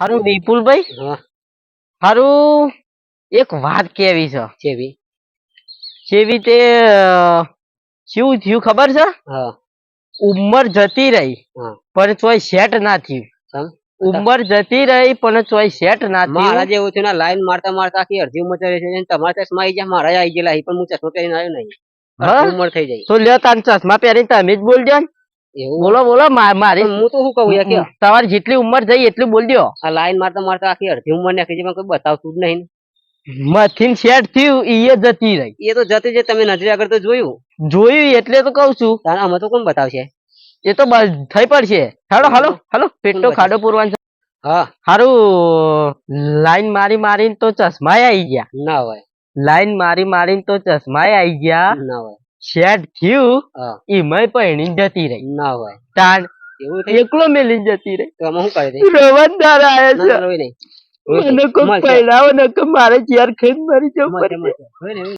હારું વિપુલભાઈ? હા. હારું એક વાત કેવી છે? કેવી? કેવી તે શું થયું ખબર છે? હા. ઉંમર જતી રહી પણ તોય સેટ ના થયું. ઉંમર જતી રહી પણ તોય સેટ ના મારા જેવું થયું ના લાઈન મારતા મારતા આખી અડધી ઉંમર ચડી છે. તમારા ચશ્મા આવી ગયા મારા આવી ગયેલા પણ હું ચશ્મા પહેરીને આવ્યો નહીં? ઉંમર થઈ જાય. તો લ્યો તાન ચશ્મા પહેરીને તમે જ બોલજો ને. બોલો બોલો મારી હું તો શું કહું કે તમારી જેટલી ઉંમર થઈ એટલું બોલજો. આ લાઈન મારતા મારતા આખી અડધી ઉંમર નાખી છે કોઈ બતાવતું જ નહીં મથિન સેટ થયું ઈ જતી રહી. એ તો જતી છે તમે નજરે આગળ તો જોયું. જોયું એટલે તો કઉ છું. તારા અમે તો કોણ બતાવશે? એ તો થઈ પડશે. હાલો હાલો હાલો પેટો ખાડો પૂરવાનો હા. હારું લાઈન મારી મારીને તો ચશ્મા આવી ગયા. ના હોય. લાઈન મારી મારીને તો ચશ્મા આવી ગયા. ના હોય. સેટ થયું હા. ઈમય પૈણી જતી રહી. ના હોય તાણ એવું થઈ એકલો મેલી જતી રહી. તો હું કરી દઈએ રવાનદાર આયા છે. મને કોઈ મળશે. ન કે મારે ઝેર ખાઈને મરી જવું મળશે,